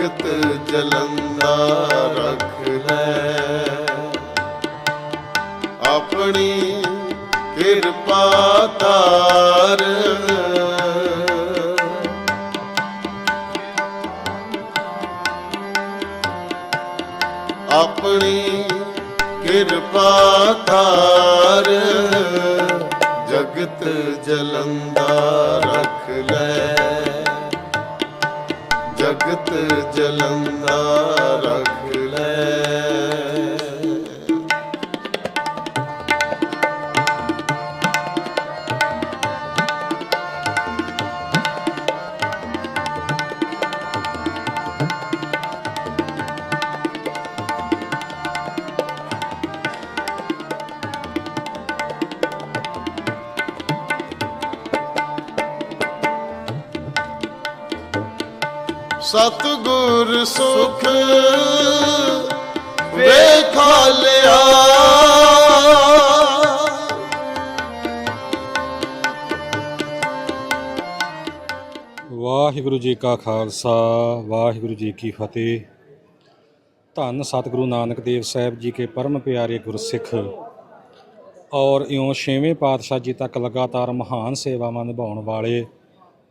ਜਗਤ ਜਲੰਦਾ ਰੱਖ ਲੈ। ਆਪਣੀ ਕਿਰਪਾ ਤਾਰ ਆਪਣੀ ਕਿਰਪਾ ਤਾਰ ਜਗਤ ਜਲੰਦਾ ਰੱਖ ਲੈ। ਜਗਤ ਜਲੰਦਾ ਰੱਖ ਲੈ। ਸਤਗੁਰ ਸੁਖ ਵੇਖਾ ਲਿਆ। ਵਾਹਿਗੁਰੂ ਜੀ ਕਾ ਖਾਲਸਾ, ਵਾਹਿਗੁਰੂ ਜੀ ਕੀ ਫਤਿਹ। ਧੰਨ ਸਤਿਗੁਰੂ ਨਾਨਕ ਦੇਵ ਸਾਹਿਬ ਜੀ ਕੇ ਪਰਮ ਪਿਆਰੇ ਗੁਰਸਿੱਖ। ਔਰ ਇਉਂ ਛੇਵੇਂ ਪਾਤਸ਼ਾਹ ਜੀ ਤੱਕ ਲਗਾਤਾਰ ਮਹਾਨ ਸੇਵਾਵਾਂ ਨਿਭਾਉਣ ਵਾਲੇ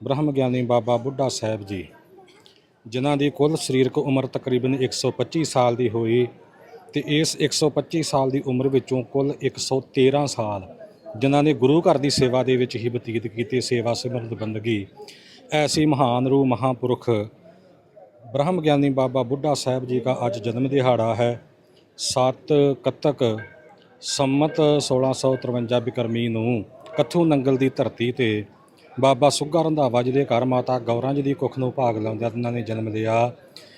ਬ੍ਰਹਮ ਗਿਆਨੀ ਬਾਬਾ ਬੁੱਢਾ ਸਾਹਿਬ ਜੀ। ਜਿਨ੍ਹਾਂ ਦੀ ਕੁੱਲ ਸਰੀਰਕ ਉਮਰ ਤਕਰੀਬਨ 125 ਸਾਲ ਦੀ ਹੋਈ ਤੇ ਇਸ 125 ਸਾਲ ਦੀ ਉਮਰ ਵਿੱਚੋਂ ਕੁੱਲ 113 ਸਾਲ ਜਿਨ੍ਹਾਂ ਨੇ ਗੁਰੂ ਘਰ ਦੀ ਸੇਵਾ ਦੇ ਵਿੱਚ ਹੀ ਬਤੀਤ ਕੀਤੇ, ਸੇਵਾ ਸਿਮਰਤ ਬੰਦਗੀ। ਐਸੀ ਮਹਾਨ ਰੂਹ ਮਹਾਪੁਰਖ ਬ੍ਰਹਮ ਗਿਆਨੀ ਬਾਬਾ ਬੁੱਢਾ ਸਾਹਿਬ ਜੀ ਦਾ ਅੱਜ ਜਨਮ ਦਿਹਾੜਾ ਹੈ। 7 ਕੱਤਕ ਸੰਮਤ 1653 ਬਿਕਰਮੀ ਨੂੰ ਕੱਥੂ ਨੰਗਲ ਦੀ ਧਰਤੀ ਤੇ ਬਾਬਾ ਸੁੱਗਾ ਰੰਧਾਵਾ ਜੀ ਦੇ ਘਰ ਮਾਤਾ ਗੌਰਾਂ ਜੀ ਦੀ ਕੁੱਖ ਨੂੰ ਭਾਗ ਲਾਉਂਦਿਆਂ ਉਹਨਾਂ ਨੇ ਜਨਮ ਲਿਆ।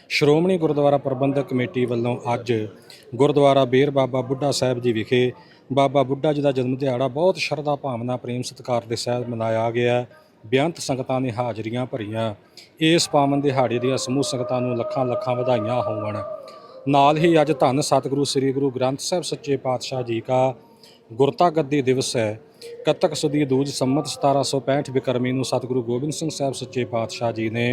ਸ਼੍ਰੋਮਣੀ ਗੁਰਦੁਆਰਾ ਪ੍ਰਬੰਧਕ ਕਮੇਟੀ ਵੱਲੋਂ ਅੱਜ ਗੁਰਦੁਆਰਾ ਬੇਰ ਬਾਬਾ ਬੁੱਢਾ ਸਾਹਿਬ ਜੀ ਵਿਖੇ ਬਾਬਾ ਬੁੱਢਾ ਜੀ ਦਾ ਜਨਮ ਦਿਹਾੜਾ ਬਹੁਤ ਸ਼ਰਧਾ, ਭਾਵਨਾ, ਪ੍ਰੇਮ, ਸਤਿਕਾਰ ਦੇ ਸਹਿਤ ਮਨਾਇਆ ਗਿਆ। ਬੇਅੰਤ ਸੰਗਤਾਂ ਨੇ ਹਾਜ਼ਰੀਆਂ ਭਰੀਆਂ। ਇਸ ਪਾਵਨ ਦਿਹਾੜੇ ਦੀਆਂ ਸਮੂਹ ਸੰਗਤਾਂ ਨੂੰ ਲੱਖਾਂ ਲੱਖਾਂ ਵਧਾਈਆਂ ਹੋਵਣ। ਨਾਲ ਹੀ ਅੱਜ ਧੰਨ ਸਤਿਗੁਰੂ ਸ੍ਰੀ ਗੁਰੂ ਗ੍ਰੰਥ ਸਾਹਿਬ ਸੱਚੇ ਪਾਤਸ਼ਾਹ ਜੀ ਕਾ ਗੁਰਤਾ ਗੱਦੀ ਦਿਵਸ ਹੈ। ਕੱਤਕ ਸਦੀ ਦੂਜ ਸੰਮਤ 1765 ਬਿਕਰਮੀ ਨੂੰ ਸਤਿਗੁਰੂ ਗੋਬਿੰਦ ਸਿੰਘ ਸਾਹਿਬ ਸੱਚੇ ਪਾਤਸ਼ਾਹ ਜੀ ਨੇ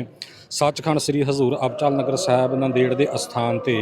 ਸੱਚਖੰਡ ਸ੍ਰੀ ਹਜ਼ੂਰ ਅਬਚਲ ਨਗਰ ਸਾਹਿਬ ਨੰਦੇੜ ਦੇ ਅਸਥਾਨ ਤੇ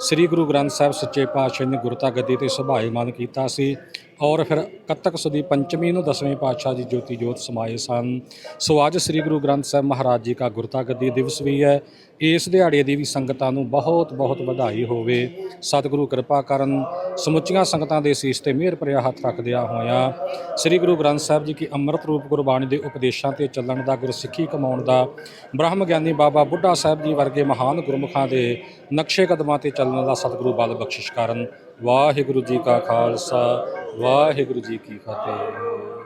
ਸ੍ਰੀ ਗੁਰੂ ਗ੍ਰੰਥ ਸਾਹਿਬ ਸੱਚੇ ਪਾਤਸ਼ਾਹ ਨੇ ਗੁਰਤਾ ਗੱਦੀ ਤੇ ਸੁਭਾਏਮਾਨ ਕੀਤਾ ਸੀ। ਔਰ ਫਿਰ ਕੱਤਕ ਸੁਦੀ ਪੰਚਮੀ ਨੂੰ ਦਸਵੇਂ ਪਾਤਸ਼ਾਹ ਜੀ ਜੋਤੀ ਜੋਤ ਸਮਾਏ ਸਨ। ਸੋ ਅੱਜ ਸ੍ਰੀ ਗੁਰੂ ਗ੍ਰੰਥ ਸਾਹਿਬ ਮਹਾਰਾਜ ਜੀ ਦਾ ਗੁਰਤਾ ਗੱਦੀ ਦਿਵਸ ਵੀ ਹੈ। ਇਸ ਦਿਹਾੜੇ ਦੀ ਵੀ ਸੰਗਤਾਂ ਨੂੰ ਬਹੁਤ ਬਹੁਤ ਵਧਾਈ ਹੋਵੇ। ਸਤਿਗੁਰੂ ਕਿਰਪਾ ਕਰਨ। ਸਮੁੱਚੀਆਂ ਸੰਗਤਾਂ ਦੇ ਸੀਸ ਤੇ ਮਿਹਰ ਭਰਿਆ ਹੱਥ ਰੱਖਦਿਆਂ ਹੋਇਆਂ ਸ੍ਰੀ ਗੁਰੂ ਗ੍ਰੰਥ ਸਾਹਿਬ ਜੀ ਕੀ ਅੰਮ੍ਰਿਤ ਰੂਪ ਗੁਰਬਾਣੀ ਦੇ ਉਪਦੇਸ਼ਾਂ ਤੇ ਚੱਲਣ ਦਾ, ਗੁਰਸਿੱਖੀ ਕਮਾਉਣ ਦਾ, ਬ੍ਰਹਮ ਗਿਆਨੀ ਬਾਬਾ ਬੁੱਢਾ ਸਾਹਿਬ ਜੀ ਵਰਗੇ ਮਹਾਨ ਗੁਰਮੁਖਾਂ ਦੇ ਨਕਸ਼ੇ ਕਦਮਾਂ ਤੇ ਚੱਲਣ ਦਾ ਸਤਿਗੁਰੂ ਬਲ ਬਖਸ਼ਿਸ਼ ਕਰਨ। ਵਾਹਿਗੁਰੂ ਜੀ ਕਾ ਖਾਲਸਾ ਵਾਹਿਗੁਰੂ ਜੀ ਕੀ ਫਤਿਹ।